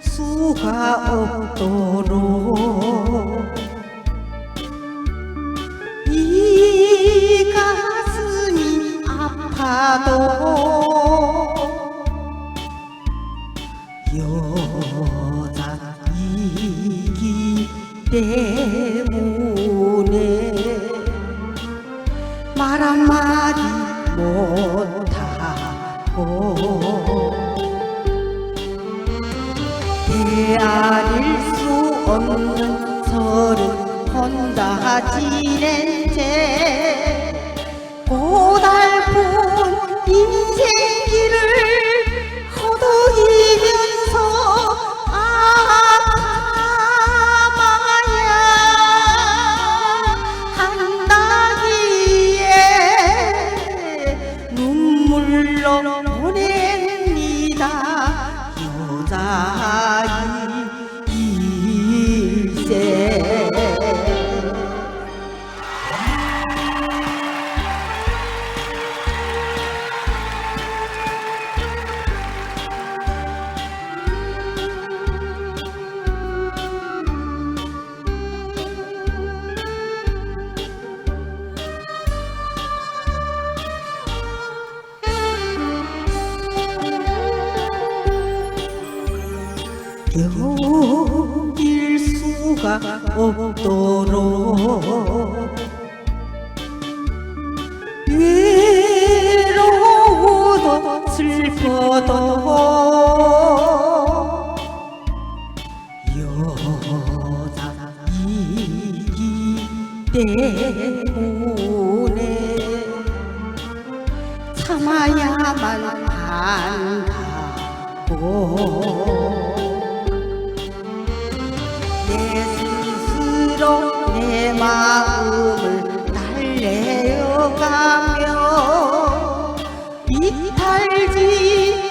수가 없도록 이 가슴이 아파도 여자 이기 때문에 말 한마디 못하고 헤아릴 수 없는 서른 혼자 지낸 채 고달픈 인생길을 허덕이면서 아파마야 한다기에 눈물로 견딜 수가 없도록. 외로워도 슬퍼도 여자이기 때문에 참아야만 한다고. 내 스스로 내 마음을 달래어가며 이탈지